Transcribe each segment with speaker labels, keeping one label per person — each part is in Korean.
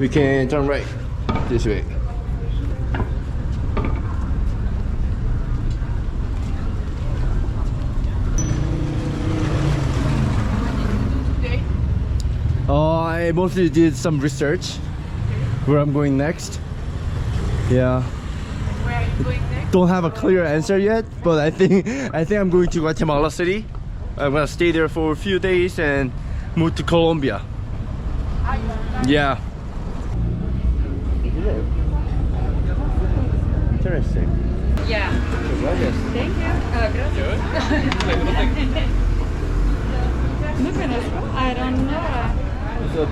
Speaker 1: We can turn right this way. Uh, I mostly did some research where I'm going next. Yeah.
Speaker 2: Where are you going next?
Speaker 1: Don't have a clear answer yet, but I think I think I'm going to Guatemala City. I'm gonna stay there for a few days and move to Colombia. Yeah. Interesting.
Speaker 2: Yeah. Thank you. Uh, gracias. No conozco. I don't know.
Speaker 1: It's a.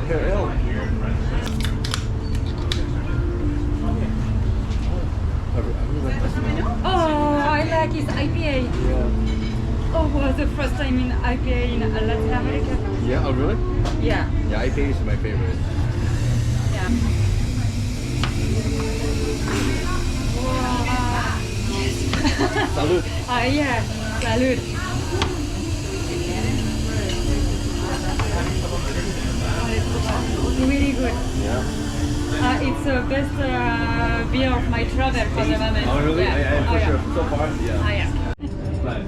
Speaker 2: Oh, I like his IPA. Oh, was the first time in IPA in Latin America.
Speaker 1: Yeah, oh really?
Speaker 2: Yeah.
Speaker 1: Yeah, IPA is my favorite.
Speaker 2: Ah, yeah. Salud. Really good.
Speaker 1: Yeah.
Speaker 2: Uh, it's the best uh, beer of my travel for the moment.
Speaker 1: Oh really?
Speaker 2: Yeah.
Speaker 1: I, I, for
Speaker 2: oh,
Speaker 1: sure.
Speaker 2: yeah.
Speaker 1: So far, yeah.
Speaker 2: Ah, yeah.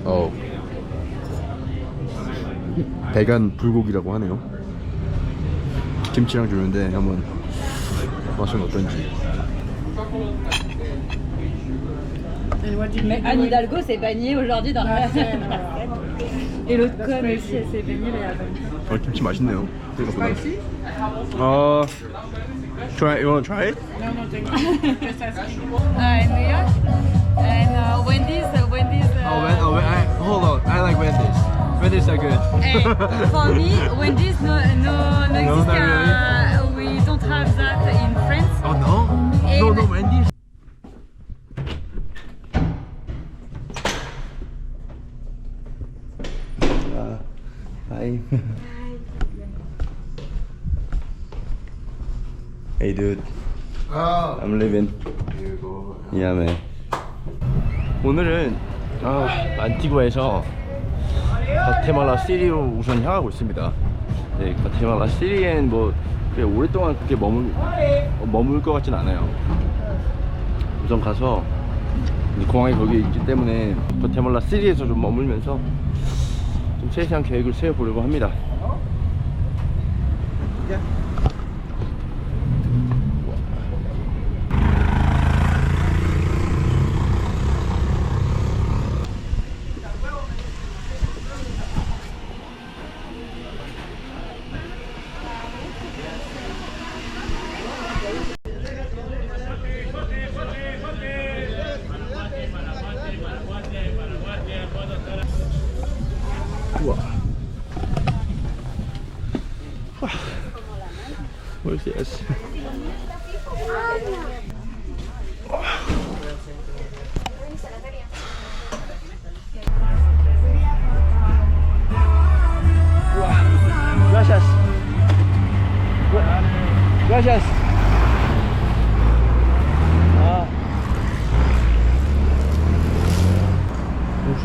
Speaker 1: 어. 배간 불고기라고 하네요. 김치랑 주는데 한번 맛은 어떤지.
Speaker 2: Mais Anne Hidalgo s'est baignée aujourd'hui dans la scène. Et l'autre conne aussi, elle s'est baignée là.
Speaker 1: 어 김치 맛있네요. 생각보다. 어. Try. You wanna try it?
Speaker 2: Uh, in New York. And uh, Wendy's, uh, Wendy's. Uh,
Speaker 1: Oh, when, oh, when, I, hold on. I like Wendy's. Wendy's are good.
Speaker 2: Hey, for me, Wendy's no, no, no,
Speaker 1: No,
Speaker 2: exist,
Speaker 1: not
Speaker 2: uh, We don't have that in France.
Speaker 1: oh no? No, no, Wendy's. hey, dude. I'm leaving. Yeah, man. 오늘은 아, 안티구아에서 과테말라 시리로 우선 향하고 있습니다. 네, 과테말라 시리엔 뭐 그렇게 오랫동안 그렇게 머물 어, 머물 것 같진 않아요. 우선 가서 공항이 거기 있기 때문에 과테말라 시리에서 좀 머물면서 좀 세세한 계획을 세워보려고 합니다.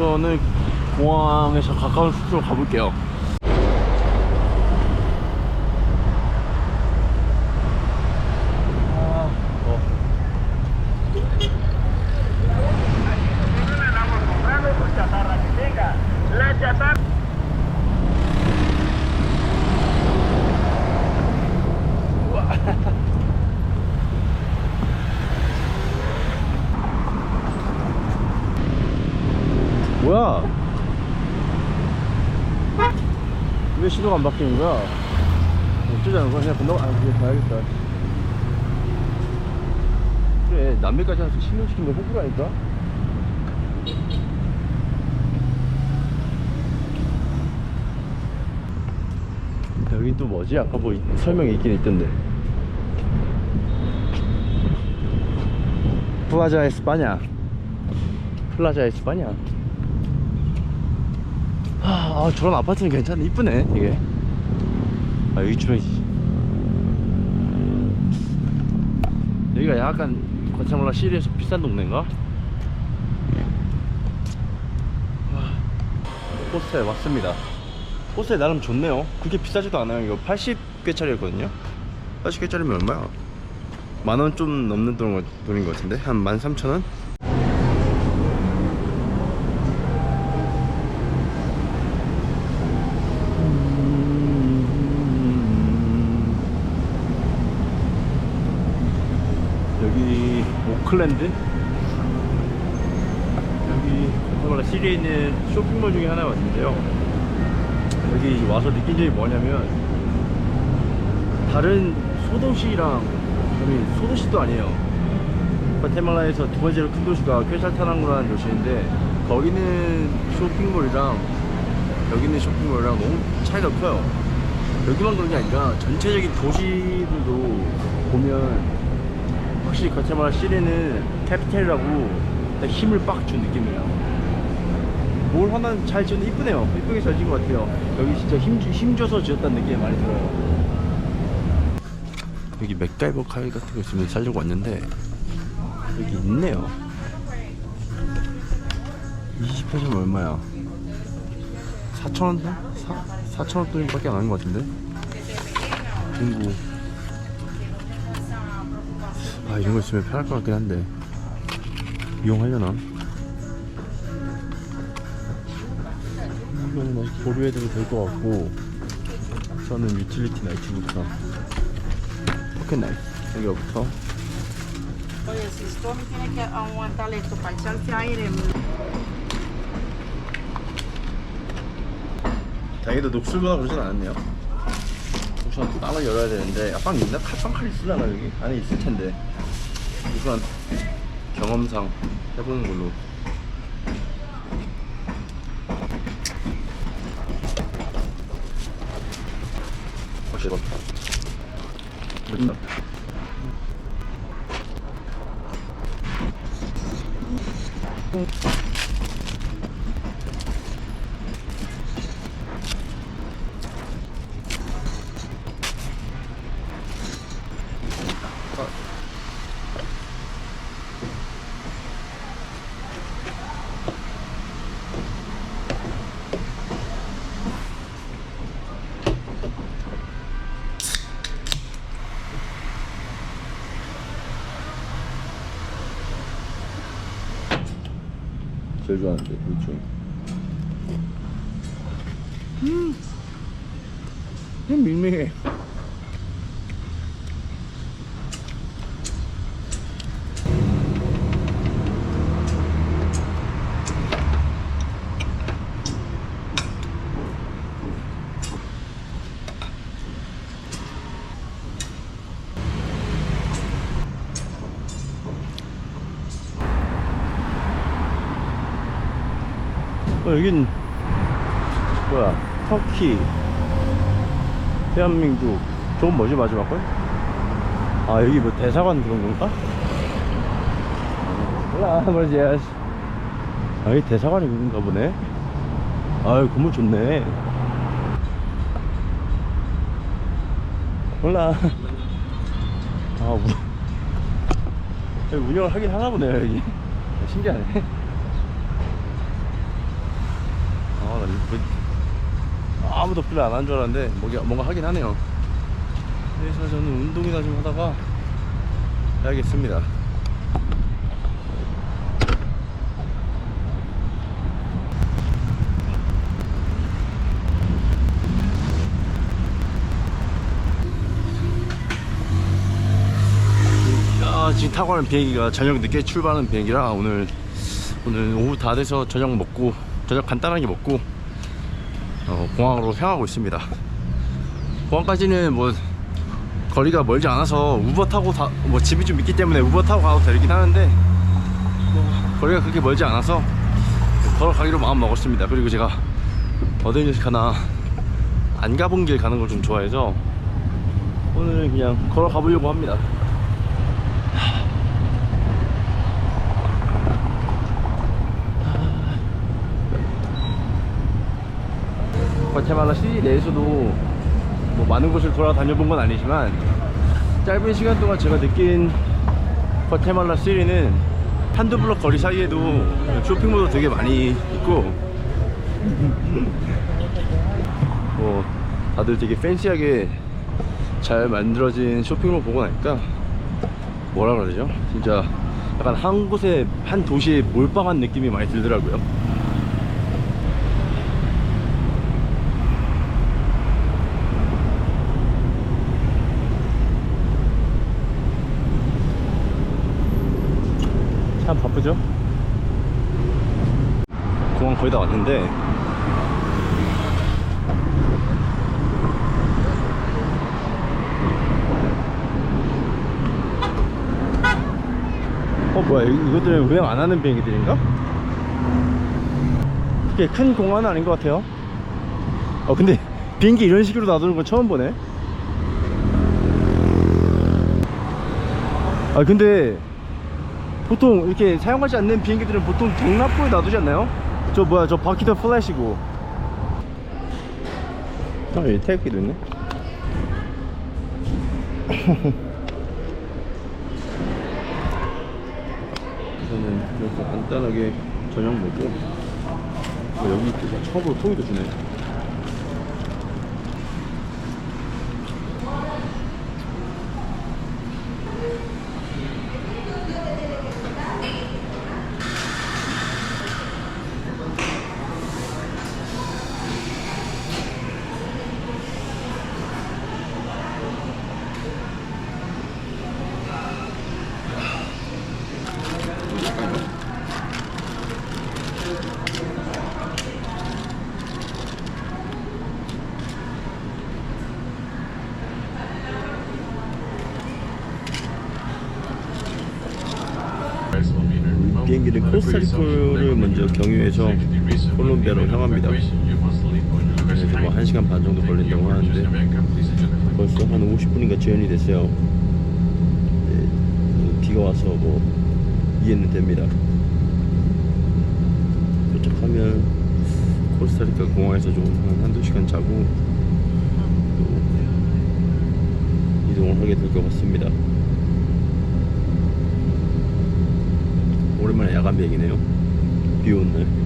Speaker 1: 우선은 공항에서 가까운 숙소로 가볼게요. 아, 어. 뭐야? 왜 신호가 안 바뀌는 거야? 어쩌자는 거야? 그냥 건너, 아, 그냥 가야겠다. 그래, 남미까지 와서 신호시키면 호구라니까? 여긴 또 뭐지? 아까 뭐 이- 설명이 있긴 있던데. 플라자 에스파냐. 플라자 에스파냐. 아, 아, 저런 아파트는 괜찮네. 이쁘네 되게. 아 여기 주변 여기가 약간 과차몰라 시리에서 비싼 동네인가? 호스텔 왔습니다. 호스텔 나름 좋네요. 그게 비싸지도 않아요. 이거 80개짜리였거든요. 80개짜리면 얼마야? 만원 좀 넘는 돈, 돈인 것 같은데? 한 13,000원? 여기 오클랜드? 여기 코카콜라 시리에 있는 쇼핑몰 중에 하나 같은데요. 여기 와서 느낀 점이 뭐냐면 다른 소도시랑 아니 소도시도 아니에요. 과테말라에서 두 번째로 큰 도시가 퀘살타난구라는 도시인데 거기는 쇼핑몰이랑 여기는 쇼핑몰이랑 너무 차이가 커요. 여기만 그런 게 아니라 전체적인 도시들도 보면 확실히 과테말라 시리는 캐피탈이라고 딱 힘을 빡 준 느낌이에요. 뭘 하나 잘 지었는데 이쁘네요. 이쁘게 잘 지은 것 같아요. 여기 진짜 힘, 힘줘서 지었다는 느낌이 많이 들어요. 여기 맥가이버 칼 같은 거 있으면 살려고 왔는데 여기 있네요. 28점 얼마야? 4천원 돈? 4천원 돈밖에 안 하는 것 같은데? 중고 아 이런 거 있으면 편할 것 같긴 한데. 이용하려나? 이거는 뭐 보류해도 될 것 같고 저는 유틸리티 나이트부터. 포켓 나이트 여기부터. 다행히도 녹슬거나 그러진 않았네요 우선 빵을 열어야 되는데 아, 빵 있나? 칼 있으려나 여기? 안에 있을 텐데. 우선 경험상 해보는 걸로. 확실히 맞다 됐다 제일 좋아하는데 그렇죠. 음. 그냥 밍밍해 어, 여긴 뭐야? 터키 대한민국. 저건 뭐지 마지막 건? 아 여기 뭐 대사관 그런 건가? 몰라 뭐지. 아 여기 대사관이 그런가 보네. 아유 건물 좋네. 몰라. 아 우... 운영을 하긴 하나 보네요 여기. 신기하네 아, 뭐- 아무도 플레이 안한 줄 알았는데 뭔가, 뭔가 하긴 하네요. 그래서 저는 운동이나 좀 하다가 해야겠습니다. 야, 지금 타고 가는 비행기가 저녁 늦게 출발하는 비행기라 오늘 오늘 오후 다 돼서 저녁 먹고 저녁 간단하게 먹고 어, 공항으로 향하고 있습니다. 공항까지는 뭐 거리가 멀지 않아서 우버 타고 다, 뭐 집이 좀 있기 때문에 우버 타고 가도 되긴 하는데 뭐 거리가 그렇게 멀지 않아서 걸어가기로 마음 먹었습니다. 그리고 제가 어딜 가나 안 가본 길 가는 걸 좀 좋아해서 오늘 그냥 걸어가 보려고 합니다. 과테말라 시리 내에서도 뭐 많은 곳을 돌아다녀 본 건 아니지만 짧은 시간 동안 제가 느낀 과테말라 시리는 한두 블럭 거리 사이에도 쇼핑몰도 되게 많이 있고 뭐 다들 되게 팬시하게 잘 만들어진 쇼핑몰 보고 나니까 뭐라 그러죠? 진짜 약간 한 곳에 한 도시에 몰빵한 느낌이 많이 들더라고요. 참 바쁘죠? 공항 거의 다 왔는데 어 뭐야 이- 이것들은 운행 안 하는 비행기들인가? 그게 큰 공항은 아닌 것 같아요 어 근데 비행기 이런 식으로 놔두는 건 처음 보네 아 근데 보통 이렇게 사용하지 않는 비행기들은 보통 경납고에 놔두지 않나요? 저 뭐야 저 바퀴도 플래시고. 아 여기 태극기도 있네? 저는 여기서 간단하게 저녁 먹고 어, 여기 또 처음으로 소이도 주네 비행기는 코스타리카를 먼저 경유해서 콜롬비아로 향합니다. 그래서 뭐 1시간 반 정도 걸린다고 하는데 벌써 한 50분인가 지연이 됐어요. 네, 비가 와서 뭐 이해는 됩니다. 도착하면 코스타리카 공항에서 좀한 한두 시간 자고 또 이동을 하게 될 것 같습니다. 오랜만에 야간 비행이네요. 비 오는 날.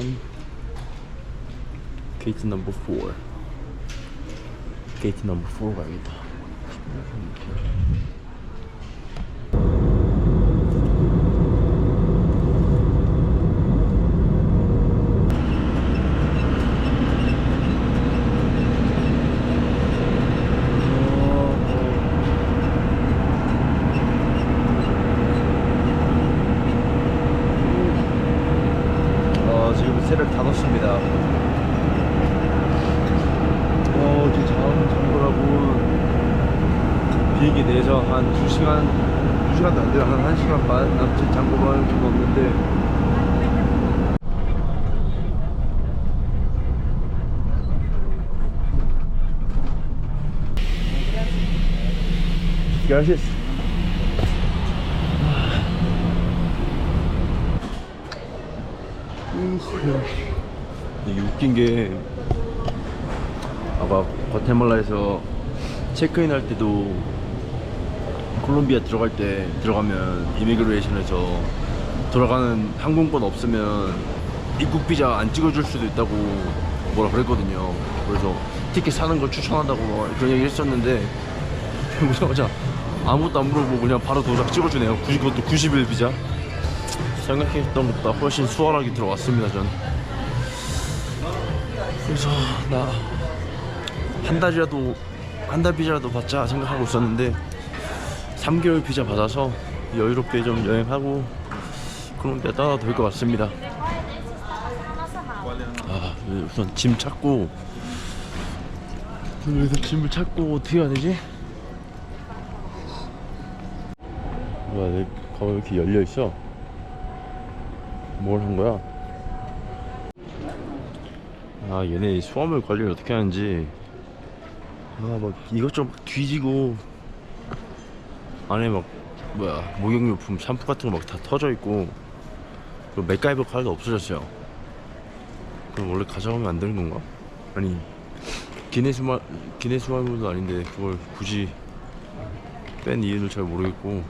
Speaker 1: 부산 게이트 넘버 4게이트 넘버 4 가야겠다 어, 지금 새벽 5시입니다. 어, 지금 자원 잠그라고 비행기 내서 한 2시간, 2시간도 안 돼요. 한 1시간 반 남짓 잠궈볼 수가 없는데. Gracias. 이게 웃긴 게 아까 과테말라에서 체크인 할 때도 콜롬비아 들어갈 때 들어가면 이미그레이션에서 들어가는 항공권 없으면 입국 비자 안 찍어줄 수도 있다고 뭐라 그랬거든요. 그래서 티켓 사는 걸 추천한다고 그런 얘기 했었는데 보자마자 아무것도 안 물어보고 그냥 바로 도장 찍어주네요. 90, 그것도 90일 비자. 생각했던 것보다 훨씬 수월하게 들어왔습니다 전 그래서 나 한 달이라도 한 달 비자라도 받자 생각하고 있었는데 3개월 비자 받아서 여유롭게 좀 여행하고 콜롬비아 떠나도 될것 같습니다 아 우선 짐 찾고 여기서 짐을 찾고 어떻게 해야 되지? 뭐야 내왜 이렇게 열려 있어? 뭘 한 거야? 아 얘네 수화물 관리를 어떻게 하는지 이것저것 막 뒤지고 안에 막 뭐야 목욕용품 샴푸 같은 거 막 다 터져 있고 그 맥가이버 칼도 없어졌어요. 그럼 원래 가져가면 안 되는 건가? 아니 기내수마 기내수화물도 아닌데 그걸 굳이 뺀 이유를 잘 모르겠고.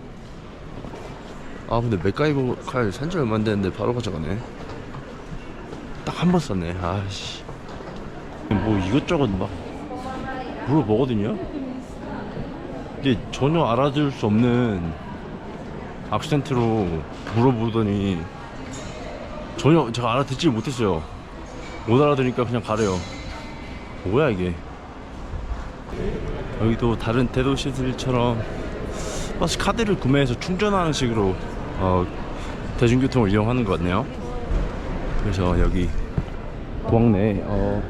Speaker 1: 아 근데 맥가이버 칼 산지 얼마 안 됐는데 바로 가져가네. 딱 한 번 썼네. 아씨. 뭐 이것저것 막 물어보거든요 근데 전혀 알아들을 수 없는 악센트로 물어보더니 전혀 제가 알아듣지 못했어요. 못 알아들으니까 그냥 가래요. 뭐야 이게? 여기도 다른 대도시들처럼 버스 카드를 구매해서 충전하는 식으로 어, 대중교통을 이용하는 것 같네요. 그래서 여기 구황내 어,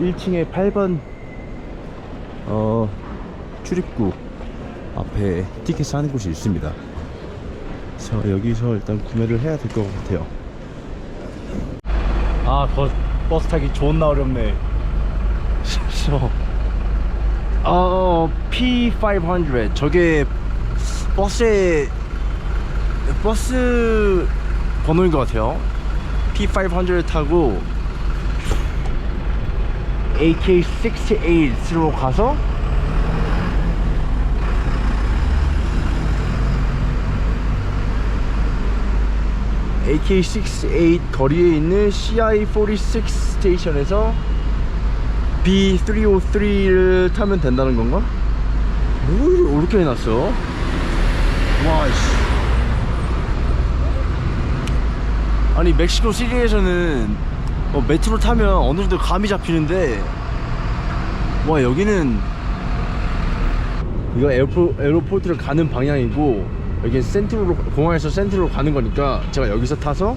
Speaker 1: 1층에 8번 어, 출입구 앞에 티켓 사는 곳이 있습니다. 그래서 여기서 일단 구매를 해야 될 것 같아요. 아, 거, 버스 타기 존나 어렵네. 그래서 어 P500 저게 버스의 버스 번호인 것 같아요. P500 타고 AK68으로 가서 AK68 거리에 있는 CI46 스테이션에서 B303를 타면 된다는 건가? 뭘 이렇게 해놨어? 와, 씨. 아니, 멕시코 시리에서는 어, 메트로 타면 어느 정도 감이 잡히는데, 와, 여기는, 이거 에어포, 에어포트를 가는 방향이고, 여긴 센트로, 공항에서 센트로 가는 거니까, 제가 여기서 타서,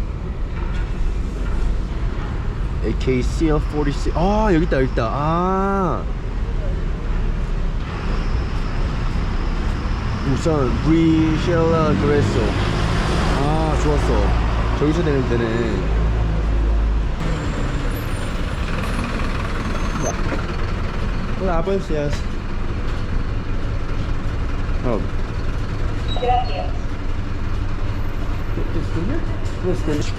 Speaker 1: AKCL46 아 여기 있다 여기 있다. 아. 우선 브리셸라 그레소. 아 좋았어. 저기서 내리면 되네. Gracias. Oh.
Speaker 3: Gracias.
Speaker 1: Gracias.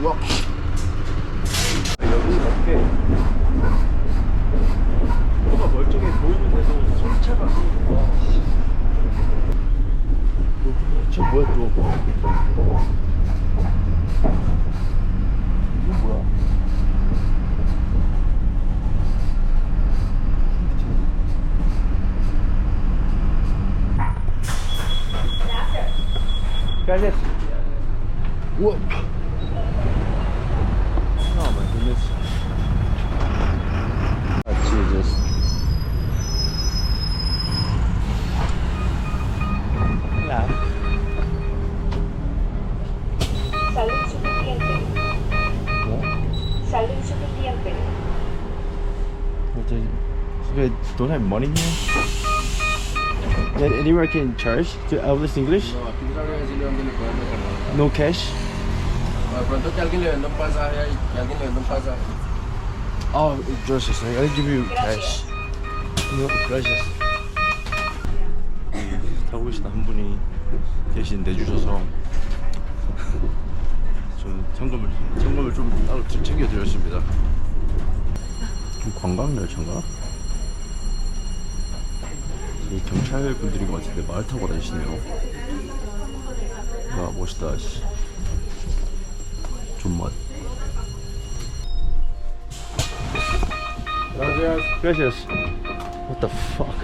Speaker 1: 우와. 여기 이렇게 뭐가 멀쩡해 보이는데도 손차가 와. 저 뭐야 또 Gracias. 우와. Oh my goodness. Oh, Jesus. Hola.
Speaker 3: Salud suficiente.
Speaker 1: What?
Speaker 3: Salud suficiente.
Speaker 1: What the, you guys don't have money here? Yeah, anywhere I can charge to English English?
Speaker 4: No, aquí no sabría decirle dónde le pueden meter.
Speaker 1: No cash?
Speaker 4: De pronto que alguien le venda un pasaje ahí, que alguien le venda un pasaje.
Speaker 1: Oh, just a second. I'll give you cash. No, gracias. 타고 계신 한 분이 대신 내주셔서 저는 현금을 현금을 좀 따로 챙겨 드렸습니다. 관광 열차인가? 이 경찰 분들인 것 같은데 말 타고 다니시네요. 야 멋있다. 씨. 존맛. Gracias. Gracias. What the fuck?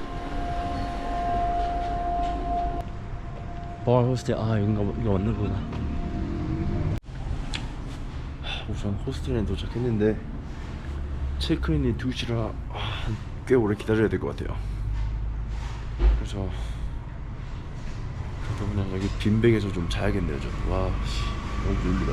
Speaker 1: bar 호스텔 아 이건가 봐. 이거 맞는구나. 하, 우선 호스텔에 도착했는데 체크인이 2시라 아, 꽤 오래 기다려야 될 것 같아요. 그래서 그래도 그냥 여기 빈백에서 좀 자야겠네요. 좀. 와, 씨, 너무 졸리다.